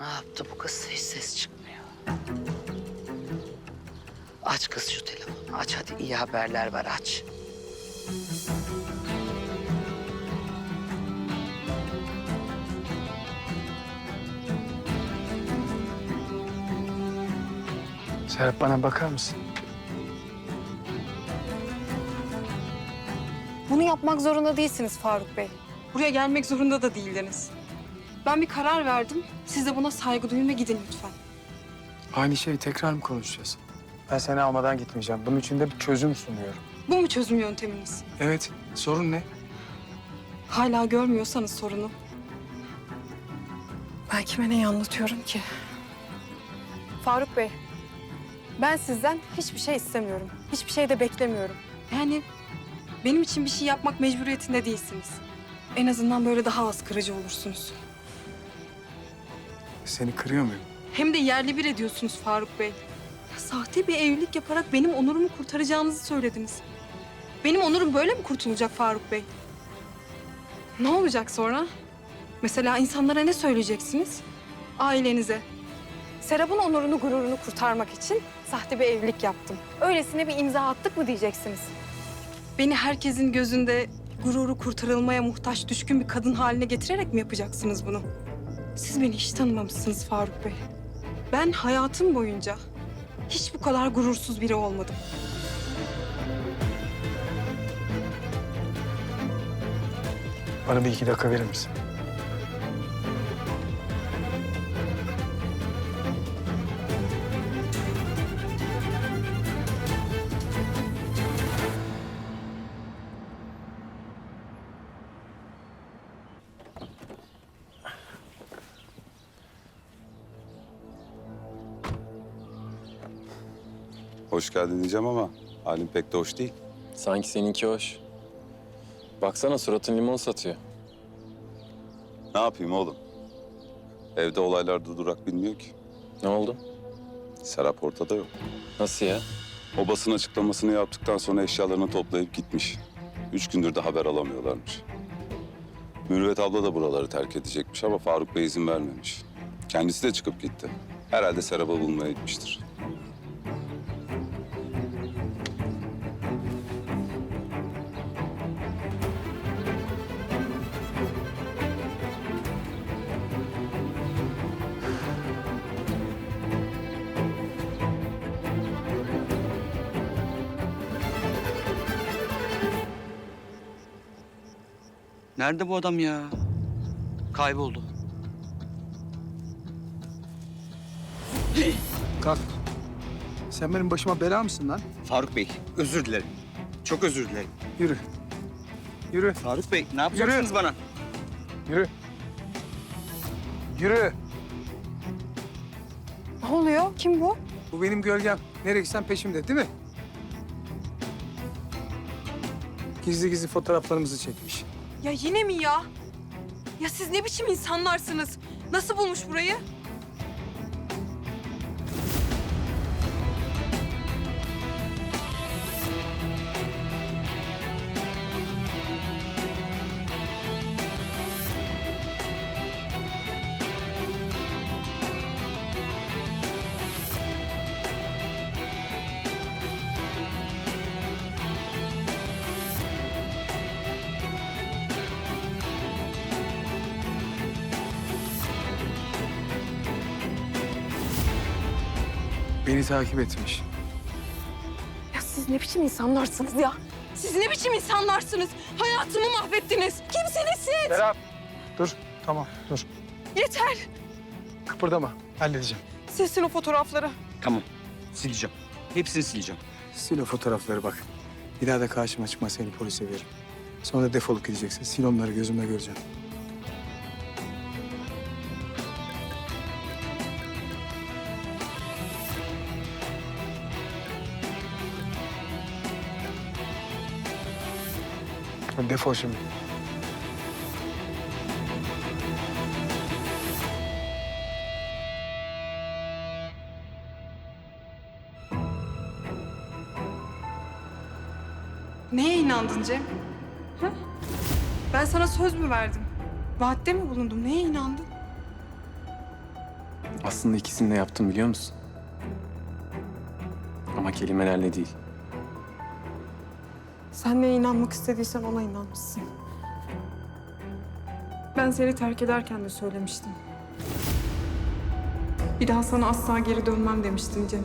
Ne yaptı bu kız? Hiç ses çıkmıyor. Aç kız şu telefonu. Aç hadi iyi haberler var aç. Serap bana bakar mısın? Bunu yapmak zorunda değilsiniz Faruk Bey. Buraya gelmek zorunda da değildiniz. Ben bir karar verdim. Siz de buna saygı duyun ve gidin lütfen. Aynı şeyi tekrar mı konuşacağız? Ben seni almadan gitmeyeceğim. Bunun için de bir çözüm sunuyorum. Bu mu çözüm yönteminiz? Evet, sorun ne? Hala görmüyorsanız sorunu. Ben kime neyi anlatıyorum ki? Faruk Bey, ben sizden hiçbir şey istemiyorum. Hiçbir şey de beklemiyorum. Yani benim için bir şey yapmak mecburiyetinde değilsiniz. En azından böyle daha az kırıcı olursunuz. Seni kırıyor muyum? Hem de yerli bir ediyorsunuz Faruk Bey. Ya, sahte bir evlilik yaparak benim onurumu kurtaracağınızı söylediniz. Benim onurum böyle mi kurtulacak Faruk Bey? Ne olacak sonra? Mesela insanlara ne söyleyeceksiniz? Ailenize. Serap'ın onurunu, gururunu kurtarmak için sahte bir evlilik yaptım. Öylesine bir imza attık mı diyeceksiniz? Beni herkesin gözünde gururu kurtarılmaya muhtaç düşkün bir kadın haline getirerek mi yapacaksınız bunu? Siz beni hiç tanımamışsınız Faruk Bey. Ben hayatım boyunca hiç bu kadar gurursuz biri olmadım. Bana bir iki dakika verir misin? Hoş geldin diyeceğim ama halin pek de hoş değil. Sanki seninki hoş. Baksana suratın limon satıyor. Ne yapayım oğlum? Evde olaylar durdurak bilmiyor ki. Ne oldu? Serap ortada yok. Nasıl ya? O basın açıklamasını yaptıktan sonra eşyalarını toplayıp gitmiş. Üç gündür de haber alamıyorlarmış. Mürüvvet abla da buraları terk edecekmiş ama Faruk Bey izin vermemiş. Kendisi de çıkıp gitti. Herhalde Serap'ı bulmaya gitmiştir. Nerede bu adam ya? Kayboldu. Kalk. Sen benim başıma bela mısın lan? Faruk Bey, özür dilerim. Çok özür dilerim. Yürü. Yürü, Faruk Bey, ne yapacaksınız bana? yürü. Yürü. Ne oluyor? Kim bu? Bu benim gölgem. Nereye gitsen peşimde değil mi? Gizli gizli fotoğraflarımızı çekmiş. Ya yine mi ya? Ya siz ne biçim insanlarsınız? Nasıl bulmuş burayı? Beni takip etmiş. Ya siz ne biçim insanlarsınız ya? Siz ne biçim insanlarsınız? Hayatımı mahvettiniz. Kimsiniz siz? Serap. Dur, tamam, dur. Yeter. Kıpırdama, halledeceğim. Silsin o fotoğrafları. Tamam, sileceğim. Hepsini sileceğim. Sil o fotoğrafları bak. Bir daha da karşıma çıkma seni polise veririm. Sonra defolup gideceksin. Sil onları gözümle göreceğim. Defol şimdi. Neye inandın Cem? Ha? Ben sana söz mü verdim? Vaatte mi bulundum? Neye inandın? Aslında ikisini de yaptım biliyor musun? Ama kelimelerle değil. Sen neye inanmak istediysen ona inanmışsın. Ben seni terk ederken de söylemiştim. Bir daha sana asla geri dönmem demiştim Cem.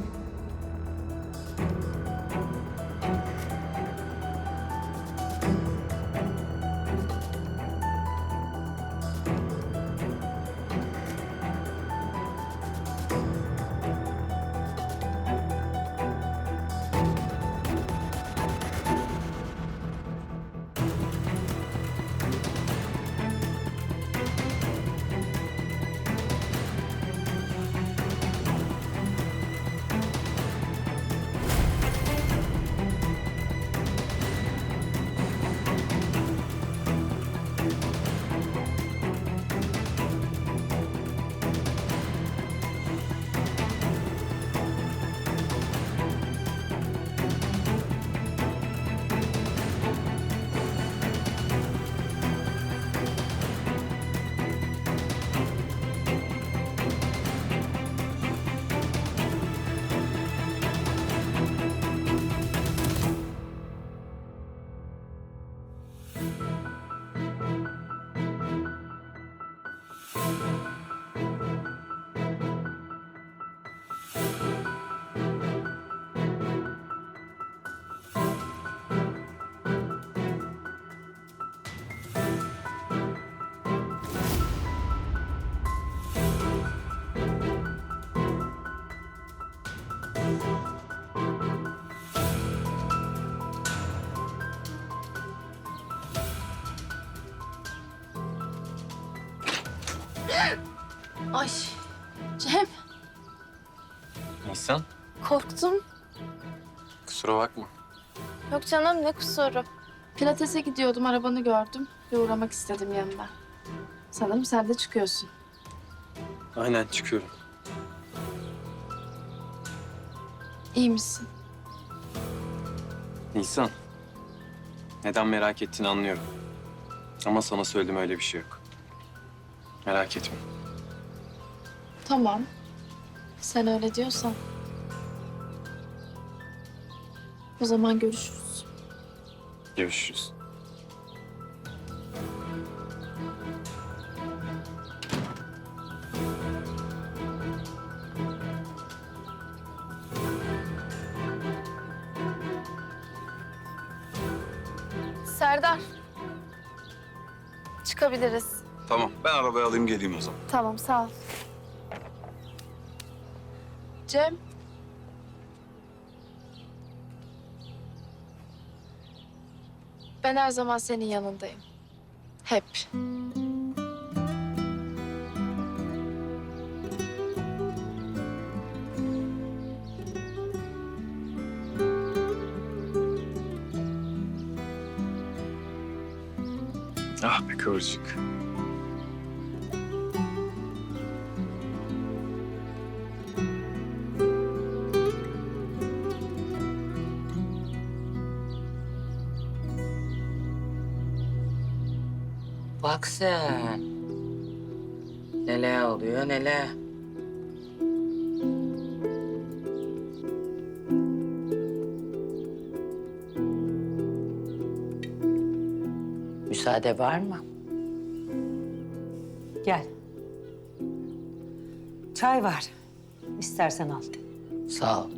Ay Cem Nisan, korktum. kusura bakma. Yok canım ne kusuru. Pilates'e gidiyordum arabanı gördüm. Bir uğramak istedim yanına. Sanırım sen de çıkıyorsun. Aynen çıkıyorum. İyi misin? Nisan, neden merak ettiğini anlıyorum. Ama sana söyledim öyle bir şey yok. Merak etme. Tamam. Sen öyle diyorsan. O zaman görüşürüz. Görüşürüz. Serdar. Çıkabiliriz. Tamam ben arabayı alayım geleyim o zaman. Tamam sağ ol. Cem. Ben her zaman senin yanındayım. Hep. Ah be kıvırcık. Bak sen. Neler oluyor neler. Müsaade var mı? Gel. Çay var. İstersen al. Sağ ol.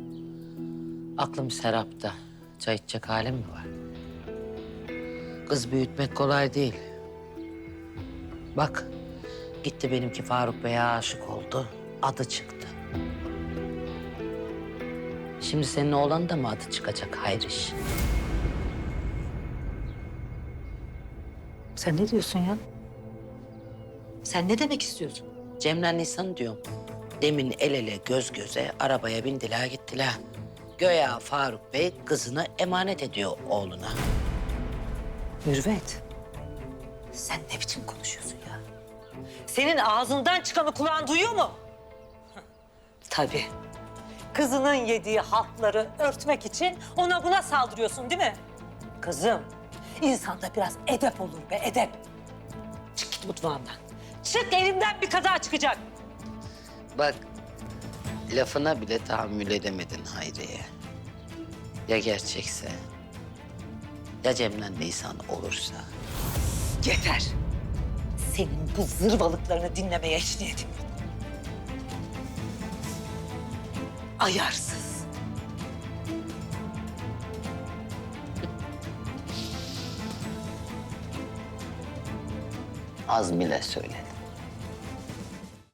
Aklım Serap'ta. Çay içecek halim mi var? Kız büyütmek kolay değil. Bak, gitti benimki Faruk Bey'e aşık oldu. Adı çıktı. Şimdi senin oğlan da mı adı çıkacak Hayriş? Sen ne diyorsun ya? Sen ne demek istiyorsun? Cem'le Nisan diyorum. Demin el ele göz göze arabaya bindiler gittiler. Göya Faruk Bey kızını emanet ediyor oğluna. Mürvet. Sen ne biçim konuşuyorsun ya? Senin ağzından çıkanı kulağın duyuyor mu? Tabii. Kızının yediği haltları örtmek için ona buna saldırıyorsun değil mi? Kızım, insanda biraz edep olur be, edep. Çık git mutfağımdan. Çık elimden bir kaza çıkacak. Bak, lafına bile tahammül edemedin Hayriye. Ya gerçekse? Ya Cem'le Nisan olursa? Yeter. Senin bu zırvalıklarını dinlemeye hiç niyetim yok. Ayarsız. Az bile söyledin.